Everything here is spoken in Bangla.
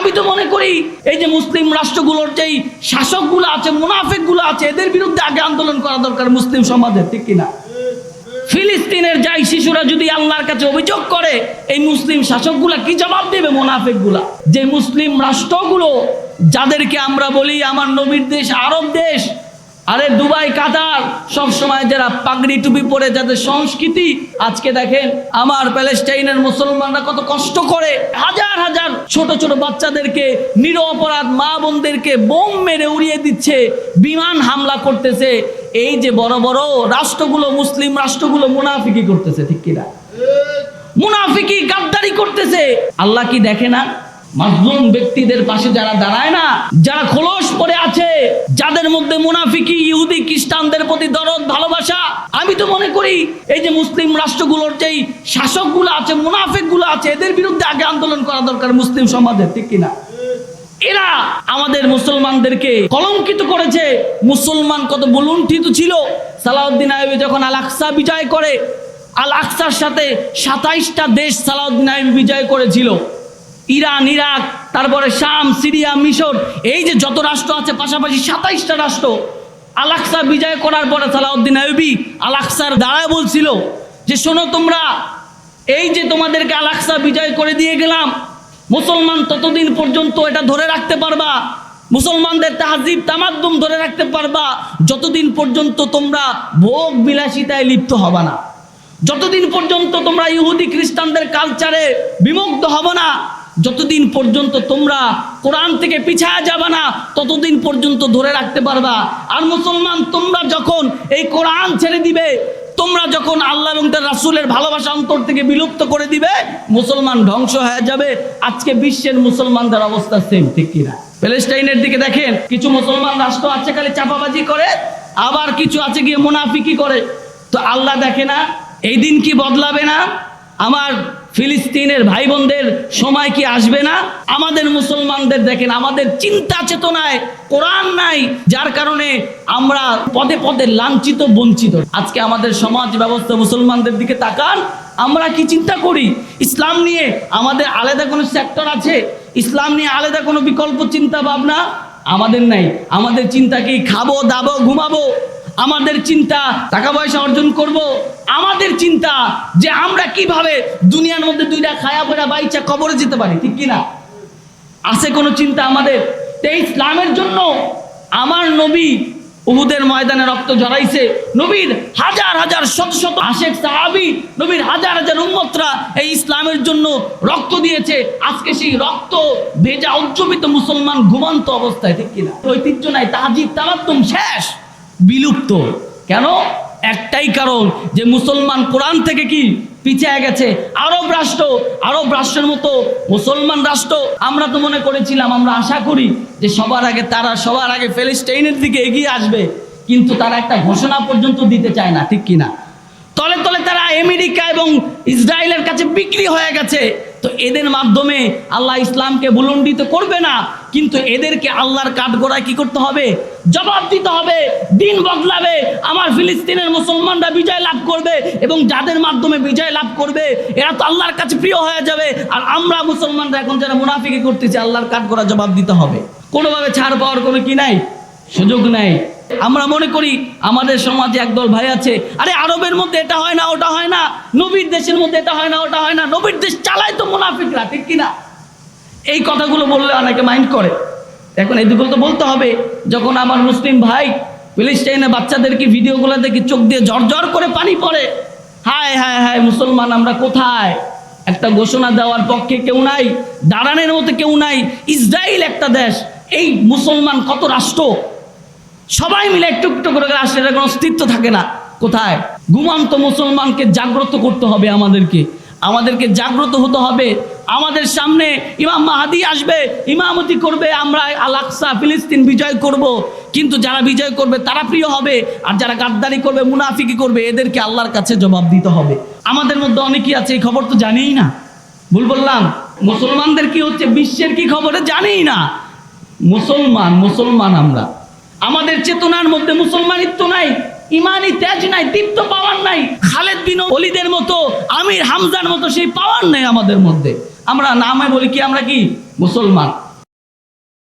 আমি তো মনে করি এই যে মুসলিম রাষ্ট্রগুলোর যেই শাসকগুলো আছে, মুনাফেকগুলো আছে, এদের বিরুদ্ধে আগে আন্দোলন করা দরকার মুসলিম সমাজের, ঠিক কিনা? ফিলিস্তিনের যাই শিশুরা যদি আল্লাহর কাছে অভিযোগ করে, এই মুসলিম শাসকগুলা কি জবাব দেবে মোনাফেকগুলা? যে মুসলিম রাষ্ট্রগুলো, যাদেরকে আমরা বলি আমার নবীর দেশ, আরব দেশ, আরে দুবাই, কাতার সব সময় যারা পাগড়ি টুপি পরে যাদের সংস্কৃতি, আজকে দেখেন আমার প্যালেস্টাইনের মুসলমানরা কত কষ্ট করে ছোট ছোট বাচ্চাদেরকে মা বোনদেরকে বোম মেরে উড়িয়ে দিচ্ছে, বিমান হামলা করতেছে। এই যে বড় বড় রাষ্ট্রগুলো মুসলিম রাষ্ট্রগুলো মুনাফিকি করতেছে, ঠিক কিনা? মুনাফিকি গাদ্দারি করতেছে। আল্লাহ কি দেখে না? মাজলুম ব্যক্তিদের পাশে যারা দাঁড়ায় না, যারা খোলস পরে আছে যাদের মধ্যে মুনাফিকি, ইহুদি, খ্রিস্টানদের প্রতি দরদ, ভালোবাসা, আমি তো মনে করি এই যে মুসলিম রাষ্ট্রগুলোর যেই শাসকগুলো আছে, মুনাফিকগুলো আছে, এদের বিরুদ্ধে আগে আন্দোলন করা দরকার মুসলিম সমাজের, ঠিক কিনা? এরা আমাদের মুসলমানদেরকে কলঙ্কিত করেছে। মুসলমান কত বলুণ্ঠিত ছিল। সালাউদ্দিন আইবি যখন আল আকসা বিজয় করে আল আকসার সাথে সাতাইশটা দেশ সালাউদ্দিন আইবি বিজয় করেছিল। ইরান, ইরাক, তারপরে শাম, সিরিয়া, মিশর, এই যে যত রাষ্ট্র আছে, পাশাপাশি সাতাইশটা রাষ্ট্র আল আকসা বিজয় করার পরে সালাউদ্দিন আইবি আল আকসার দাঁড়ায় বলছিল যে, শোনো তোমরা, এই যে তোমাদেরকে আলাক্সা বিজয় করে দিয়ে গেলাম, মুসলমান ততদিন পর্যন্ত এটা ধরে রাখতে পারবা, মুসলমানদের তাহাজিব, তামাদ্দুম ধরে রাখতে পারবা, যতদিন পর্যন্ত তোমরা ভোগ বিলাসিতায় লিপ্ত হবা না। যতদিন পর্যন্ত তোমরা ইহুদি খ্রিস্টানদের কালচারে বিমুগ্ধ হব না যতদিন পর্যন্ত তোমরা কোরআন থেকে পিছায়া যাবে না, ততদিন পর্যন্ত ধরে রাখতে পারবা। আর মুসলমান, তোমরা যখন এই কোরআন ছেড়ে দিবে, তোমরা যখন আল্লাহ এবং তার রাসূলের ভালোবাসা অন্তর থেকে বিলুপ্ত করে দিবে, মুসলমান ধ্বংস হয়ে যাবে। আজকে বিশ্বের মুসলমানদের অবস্থা সেম ঠিক কিনা প্যালেস্টাইনের দিকে দেখেন, কিছু মুসলমান রাষ্ট্র আছে খালি চাপাবাজি করে, আবার কিছু আছে গিয়ে মুনাফিকি করে। তো আল্লাহ দেখে না, এই দিন কি বদলাবে না? আমার ফিলিস্তিনের ভাই বোনদের সময় কি আসবে না? আমাদের মুসলমানদের দেখেন, আমাদের চিন্তা চেতনায় কোরআন নাই, যার কারণে আমরা পদে পদে লাঞ্ছিত, বঞ্চিত। আজকে আমাদের সমাজ ব্যবস্থা মুসলমানদের দিকে তাকান, আমরা কি চিন্তা করি? ইসলাম নিয়ে আমাদের আলাদা কোনো সেক্টর আছে? ইসলাম নিয়ে আলাদা কোনো বিকল্প চিন্তা ভাবনা? আমাদের নাই। আমাদের চিন্তা কি, খাব, দাবো, ঘুমাবো? আমাদের চিন্তা টাকা পয়সা অর্জন করব। আমাদের চিন্তা যে আমরা কীভাবে দুনিয়ার মধ্যে দুইটা খায়া পয়রা বাইচা কবরে যেতে পারি, ঠিক কিনা? আছে কোনো চিন্তা আমাদের? এই ইসলামের জন্য আমার নবী উহুদের ময়দানে রক্ত জড়াইছে নবীর হাজার হাজার শত শত আশেক সাহাবি, নবীর হাজার হাজার উম্মতরা এই ইসলামের জন্য রক্ত দিয়েছে। আজকে সেই রক্ত ভেজা উজ্জীবিত মুসলমান ঘুমন্ত অবস্থায়, ঠিক কিনা? ঐতিহ্য নাই তাজিব তামাত্তুম শেষ। বিলুপ্ত। কেন? একটাই কারণ যে মুসলমান কোরআন থেকে কি পিছিয়ে গেছে? আরব রাষ্ট্র, আরব রাষ্ট্রের মতো মুসলমান রাষ্ট্র। আমরা তো মনে করেছিলাম, আমরা আশা করি যে সবার আগে তারা, সবার আগে ফেলিস্টাইনের দিকে এগিয়ে আসবে। কিন্তু তারা একটা ঘোষণা পর্যন্ত দিতে চায় না, ঠিক কিনা? তলে তলে তারা আমেরিকা এবং ইসরায়েলের কাছে বিক্রি হয়ে গেছে। তো এদের মাধ্যমে আল্লাহ ইসলামকে বুলন্ডিত করবে না, কিন্তু এদেরকে আল্লাহর কাঠগড়ায় কি করতে হবে? জবাব দিতে হবে, দিন বদলাবে, আমার ফিলিস্তিনের মুসলমানরা বিজয় লাভ করবে এবং যাদের মাধ্যমে বিজয় লাভ করবে, এরা তো আল্লাহর কাছে প্রিয় হয়ে যাবে। আর আমরা মুসলমানরা এখন যারা মুনাফিকে করতেছি, আল্লাহর কাঠগড়া জবাব দিতে হবে। কোনোভাবে ছাড় পাওয়ার কোনো কি নাই? সুযোগ নেই। আমরা মনে করি আমাদের সমাজে একদল ভাই আছে, আরে আরবের মধ্যে এটা হয় না, ওটা হয় না, নবীর দেশের মধ্যে এটা হয় না, ওটা হয় না, নবীর দেশ চালায় তো মুনাফিকরা, ঠিক কিনা? এই কথাগুলো বললে অনেকে মাইন্ড করে। এখন এদিকে তো বলতে হবে, যখন আমার মুসলিম ভাই ফিলিস্টাইনের বাচ্চাদেরকে ভিডিওগুলো দেখি চোখ দিয়ে ঝরঝর করে পানি পড়ে? হায় হায় হায়, মুসলমান আমরা কোথায়? একটা ঘোষণা দেওয়ার পক্ষে কেউ নাই, দাঁড়ানোর মতো কেউ নাই ইসরায়েল একটা দেশ, এই মুসলমান কত রাষ্ট্র? সবাই মিলে একটু করে রাষ্ট্রের কোনো অস্তিত্ব থাকে না। কোথায়? ঘুমান্ত মুসলমানকে জাগ্রত করতে হবে আমাদেরকে। আমাদেরকে জাগ্রত হতে হবে। আমাদের সামনে ইমাম মাহাদি আসবে, ইমামতি করবে, আমরা আলাকসা ফিলিস্তিন বিজয় করব। কিন্তু যারা বিজয় করবে তারা প্রিয় হবে, আর যারা গাদ্দারি করবে, মুনাফিকি করবে, এদেরকে আল্লাহর কাছে জবাব দিতে হবে। আমাদের মধ্যে অনেকেই আছে, এই খবর তো জানিই না। ভুল বললাম? মুসলমানদের কি হচ্ছে, বিশ্বের কি খবরে জানিই না। মুসলমান মুসলমান আমরা। আমাদের চেতনার মধ্যে মুসলমানিত্ব নাই, ইমানি তেজ নাই, দীপ্ত পাওয়ার নাই। খালেদ বিন অলিদের মতো, আমির হামজার মতো সেই পাওয়ার নাই আমাদের মধ্যে। আমরা নামে বলি কি, আমরা কি? মুসলমান।